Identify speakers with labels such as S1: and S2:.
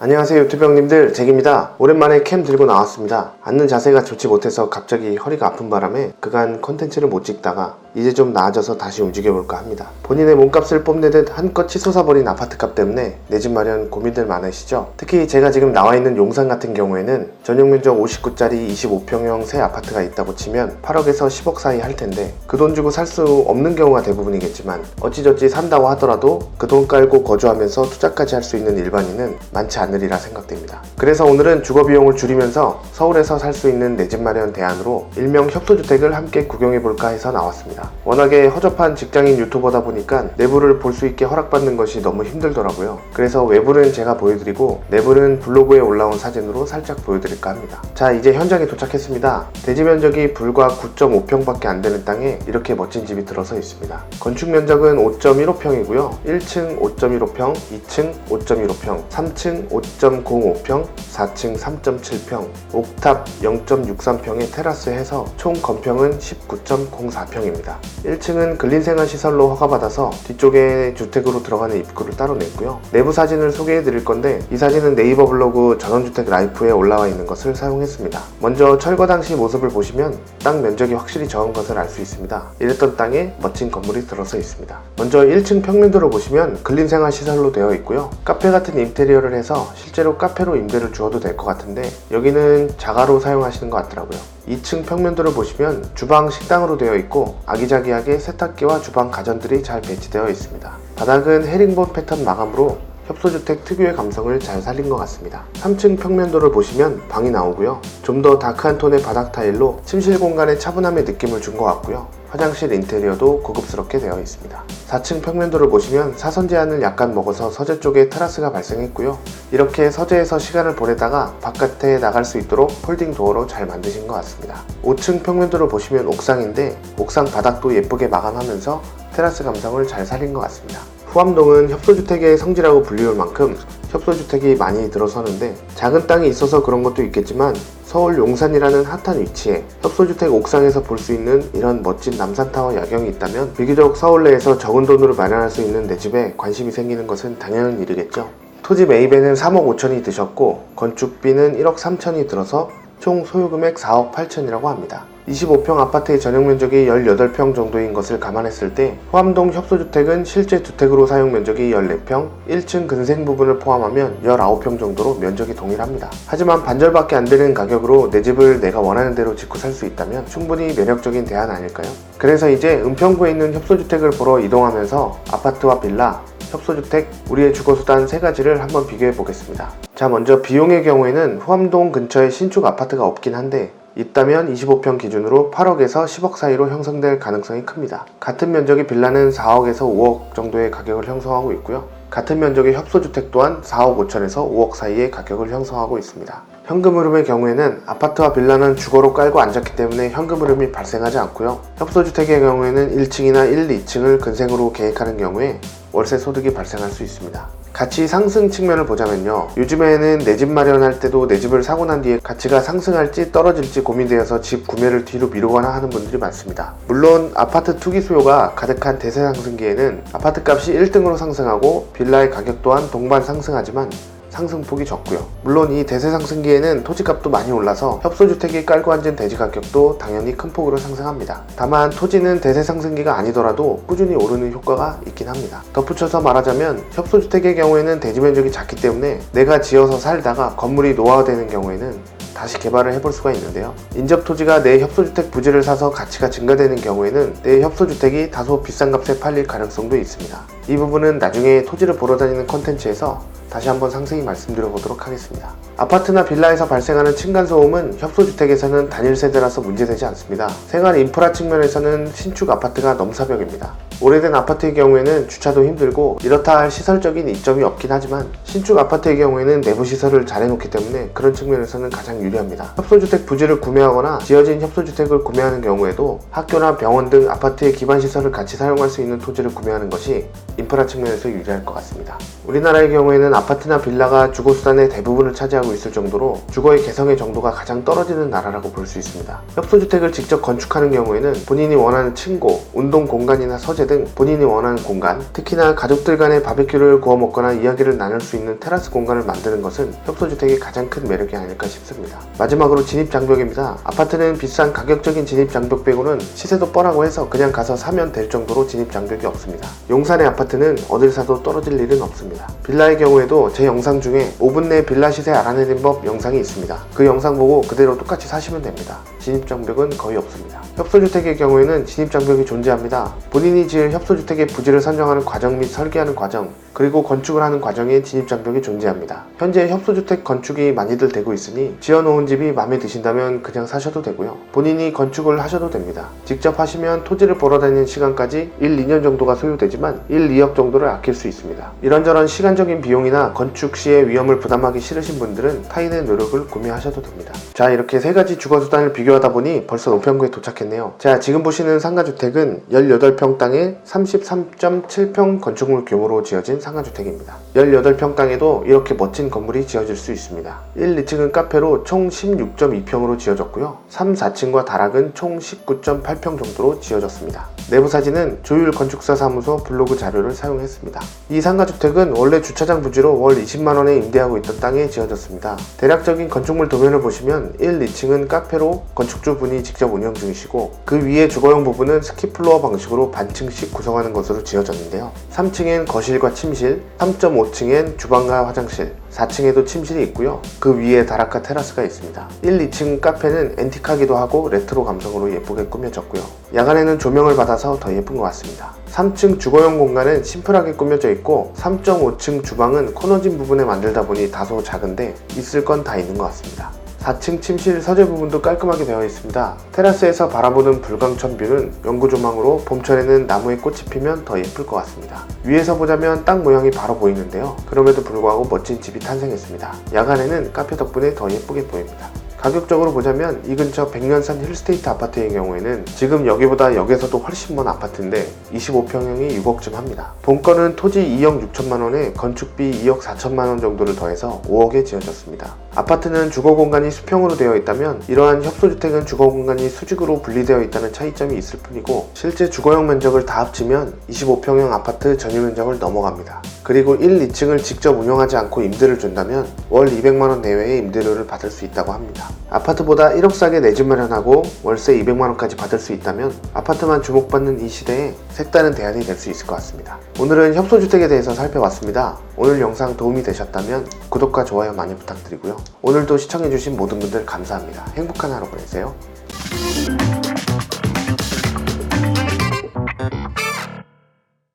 S1: 안녕하세요 유튜브 형님들. 잭입니다. 오랜만에 캠 들고 나왔습니다. 앉는 자세가 좋지 못해서 갑자기 허리가 아픈 바람에 그간 컨텐츠를 못 찍다가 이제 좀 나아져서 다시 움직여볼까 합니다 본인의 몸값을 뽐내듯 한껏 치솟아버린 아파트값 때문에 내 집 마련 고민들 많으시죠 특히 제가 지금 나와 있는 용산 같은 경우에는 전용 면적 59짜리 25평형 새 아파트가 있다고 치면 8억에서 10억 사이 할 텐데 그 돈 주고 살 수 없는 경우가 대부분이겠지만 어찌저찌 산다고 하더라도 그 돈 깔고 거주하면서 투자까지 할 수 있는 일반인은 많지 않으리라 생각됩니다. 그래서 오늘은 주거 비용을 줄이면서 서울에서 살 수 있는 내 집 마련 대안으로 일명 협소주택을 함께 구경해 볼까 해서 나왔습니다. 워낙에 허접한 직장인 유튜버다 보니까 내부를 볼 수 있게 허락받는 것이 너무 힘들더라고요. 그래서 외부는 제가 보여드리고 내부는 블로그에 올라온 사진으로 살짝 보여드릴까 합니다. 자 이제 현장에 도착했습니다. 대지 면적이 불과 9.5평밖에 안 되는 땅에 이렇게 멋진 집이 들어서 있습니다. 건축 면적은 5.15평이고요. 1층 5.15평, 2층 5.15평, 3층 5.05평, 4층 3.7평, 옥탑 0.63평의 테라스 해서 총 건평은 19.04평입 니다. 1층은 근린생활 시설로 허가받아서 뒤쪽에 주택으로 들어가는 입구를 따로 냈고요. 내부 사진을 소개해 드릴 건데 이 사진은 네이버 블로그 전원주택 라이프에 올라와 있는 것을 사용했습니다. 먼저 철거 당시 모습을 보시면 땅 면적이 확실히 적은 것을 알 수 있습니다. 이랬던 땅에 멋진 건물이 들어서 있습니다. 먼저 1층 평면도로 보시면 근린생활 시설로 되어 있고요. 카페 같은 인테리어를 해서 실제로 카페로 임대를 주어도 될 것 같은데 여기는 자가로 사용하시는 것 같더라고요. 2층 평면도를 보시면 주방 식당으로 되어 있고 아기자기하게 세탁기와 주방 가전들이 잘 배치되어 있습니다. 바닥은 헤링본 패턴 마감으로 협소주택 특유의 감성을 잘 살린 것 같습니다. 3층 평면도를 보시면 방이 나오고요. 좀 더 다크한 톤의 바닥 타일로 침실 공간의 차분함의 느낌을 준 것 같고요. 화장실 인테리어도 고급스럽게 되어 있습니다. 4층 평면도를 보시면 사선 제한을 약간 먹어서 서재 쪽에 테라스가 발생했고요. 이렇게 서재에서 시간을 보내다가 바깥에 나갈 수 있도록 폴딩 도어로 잘 만드신 것 같습니다. 5층 평면도를 보시면 옥상인데 옥상 바닥도 예쁘게 마감하면서 테라스 감성을 잘 살린 것 같습니다. 후암동은 협소주택의 성지라고 불리울 만큼 협소주택이 많이 들어서는데 작은 땅이 있어서 그런 것도 있겠지만 서울 용산이라는 핫한 위치에 협소주택 옥상에서 볼 수 있는 이런 멋진 남산타워 야경이 있다면 비교적 서울 내에서 적은 돈으로 마련할 수 있는 내 집에 관심이 생기는 것은 당연한 일이겠죠. 토지 매입에는 3억 5천이 드셨고 건축비는 1억 3천이 들어서 총 소요금액 4억 8천이라고 합니다. 25평 아파트의 전용 면적이 18평 정도인 것을 감안했을 때 호암동 협소주택은 실제 주택으로 사용 면적이 14평, 1층 근생 부분을 포함하면 19평 정도로 면적이 동일합니다. 하지만 반절밖에 안 되는 가격으로 내 집을 내가 원하는 대로 짓고 살 수 있다면 충분히 매력적인 대안 아닐까요? 그래서 이제 은평구에 있는 협소주택을 보러 이동하면서 아파트와 빌라, 협소주택, 우리의 주거수단 세 가지를 한번 비교해 보겠습니다. 자, 먼저 비용의 경우에는 후암동 근처에 신축 아파트가 없긴 한데 있다면 25평 기준으로 8억에서 10억 사이로 형성될 가능성이 큽니다. 같은 면적의 빌라는 4억에서 5억 정도의 가격을 형성하고 있고요. 같은 면적의 협소주택 또한 4억 5천에서 5억 사이의 가격을 형성하고 있습니다. 현금 흐름의 경우에는 아파트와 빌라는 주거로 깔고 앉았기 때문에 현금 흐름이 발생하지 않고요. 협소주택의 경우에는 1층이나 1, 2층을 근생으로 계획하는 경우에 월세 소득이 발생할 수 있습니다. 가치 상승 측면을 보자면요. 요즘에는 내 집 마련할 때도 내 집을 사고 난 뒤에 가치가 상승할지 떨어질지 고민되어서 집 구매를 뒤로 미루거나 하는 분들이 많습니다. 물론 아파트 투기 수요가 가득한 대세 상승기에는 아파트 값이 1등으로 상승하고 빌라의 가격 또한 동반 상승하지만 상승폭이 적고요. 물론 이 대세 상승기에는 토지값도 많이 올라서 협소주택이 깔고 앉은 대지 가격도 당연히 큰 폭으로 상승합니다. 다만 토지는 대세 상승기가 아니더라도 꾸준히 오르는 효과가 있긴 합니다. 덧붙여서 말하자면 협소주택의 경우에는 대지 면적이 작기 때문에 내가 지어서 살다가 건물이 노화되는 경우에는 다시 개발을 해볼 수가 있는데요. 인접 토지가 내 협소주택 부지를 사서 가치가 증가되는 경우에는 내 협소주택이 다소 비싼 값에 팔릴 가능성도 있습니다. 이 부분은 나중에 토지를 보러 다니는 컨텐츠에서 다시 한번 상세히 말씀드려 보도록 하겠습니다. 아파트나 빌라에서 발생하는 층간소음은 협소주택에서는 단일 세대라서 문제되지 않습니다. 생활 인프라 측면에서는 신축 아파트가 넘사벽입니다. 오래된 아파트의 경우에는 주차도 힘들고 이렇다 할 시설적인 이점이 없긴 하지만 신축 아파트의 경우에는 내부 시설을 잘 해놓기 때문에 그런 측면에서는 가장 유리합니다. 협소주택 부지를 구매하거나 지어진 협소주택을 구매하는 경우에도 학교나 병원 등 아파트의 기반 시설을 같이 사용할 수 있는 토지를 구매하는 것이 인프라 측면에서 유리할 것 같습니다. 우리나라의 경우에는 아파트나 빌라가 주거 수단의 대부분을 차지하고 있을 정도로 주거의 개성의 정도가 가장 떨어지는 나라라고 볼 수 있습니다. 협소주택을 직접 건축하는 경우에는 본인이 원하는 층고, 운동 공간이나 서재 등 본인이 원하는 공간, 특히나 가족들 간의 바베큐를 구워 먹거나 이야기를 나눌 수 있는 테라스 공간을 만드는 것은 협소주택의 가장 큰 매력이 아닐까 싶습니다. 마지막으로 진입 장벽입니다. 아파트는 비싼 가격적인 진입 장벽 빼고는 시세도 뻔하고 해서 그냥 가서 사면 될 정도로 진입 장벽이 없습니다. 용산의 아파트는 어딜 사도 떨어질 일은 없습니다. 빌라의 경우에도 제 영상 중에 5분 내 빌라 시세 알아내는 법 영상이 있습니다. 그 영상 보고 그대로 똑같이 사시면 됩니다. 진입 장벽은 거의 없습니다. 협소주택의 경우에는 진입 장벽이 존재합니다. 본인이 지을 협소주택의 부지를 선정하는 과정 및 설계하는 과정, 그리고 건축을 하는 과정에 진입 장벽이 존재합니다. 현재 협소주택 건축이 많이들 되고 있으니 지어놓은 집이 마음에 드신다면 그냥 사셔도 되고요. 본인이 건축을 하셔도 됩니다. 직접 하시면 토지를 보러 다니는 시간까지 1, 2년 정도가 소요되지만 1, 2억 정도를 아낄 수 있습니다. 이런저런 시간적인 비용이나 건축 시의 위험을 부담하기 싫으신 분들은 타인의 노력을 구매하셔도 됩니다. 자 이렇게 세 가지 주거 수단을 비교하다 보니 벌써 노평구에 도착했 네요. 자 지금 보시는 상가주택은 18평 땅에 33.7평 건축물 규모로 지어진 상가주택입니다. 18평 땅에도 이렇게 멋진 건물이 지어질 수 있습니다. 1, 2층은 카페로 총 16.2평으로 지어졌고요. 3, 4층과 다락은 총 19.8평 정도로 지어졌습니다. 내부 사진은 조율 건축사 사무소 블로그 자료를 사용했습니다. 이 상가주택은 원래 주차장 부지로 월 20만원에 임대하고 있던 땅에 지어졌습니다. 대략적인 건축물 도면을 보시면 1, 2층은 카페로 건축주분이 직접 운영 중이시고 그 위에 주거용 부분은 스키플로어 방식으로 반층씩 구성하는 것으로 지어졌는데요. 3층엔 거실과 침실, 3.5층엔 주방과 화장실, 4층에도 침실이 있고요. 그 위에 다락과 테라스가 있습니다. 1, 2층 카페는 앤틱하기도 하고 레트로 감성으로 예쁘게 꾸며졌고요. 야간에는 조명을 받아 서 더 예쁜 것 같습니다. 3층 주거용 공간은 심플하게 꾸며져 있고 3.5층 주방은 코너진 부분에 만들다 보니 다소 작은데 있을 건 다 있는 것 같습니다. 4층 침실 서재 부분도 깔끔하게 되어 있습니다. 테라스에서 바라보는 불광천 뷰는 연구 조망으로 봄철에는 나무에 꽃이 피면 더 예쁠 것 같습니다. 위에서 보자면 땅 모양이 바로 보이는데요. 그럼에도 불구하고 멋진 집이 탄생했습니다. 야간에는 카페 덕분에 더 예쁘게 보입니다. 가격적으로 보자면 이 근처 백년산 힐스테이트 아파트의 경우에는 지금 여기보다 역에서도 훨씬 먼 아파트인데 25평형이 6억쯤 합니다. 본건은 토지 2억 6천만 원에 건축비 2억 4천만 원 정도를 더해서 5억에 지어졌습니다. 아파트는 주거 공간이 수평으로 되어 있다면 이러한 협소주택은 주거 공간이 수직으로 분리되어 있다는 차이점이 있을 뿐이고 실제 주거용 면적을 다 합치면 25평형 아파트 전유 면적을 넘어갑니다. 그리고 1, 2층을 직접 운영하지 않고 임대를 준다면 월 200만원 내외의 임대료를 받을 수 있다고 합니다. 아파트보다 1억 싸게 내 집 마련하고 월세 200만원까지 받을 수 있다면 아파트만 주목받는 이 시대에 색다른 대안이 될 수 있을 것 같습니다. 오늘은 협소주택에 대해서 살펴봤습니다. 오늘 영상 도움이 되셨다면 구독과 좋아요 많이 부탁드리고요. 오늘도 시청해주신 모든 분들 감사합니다. 행복한 하루 보내세요.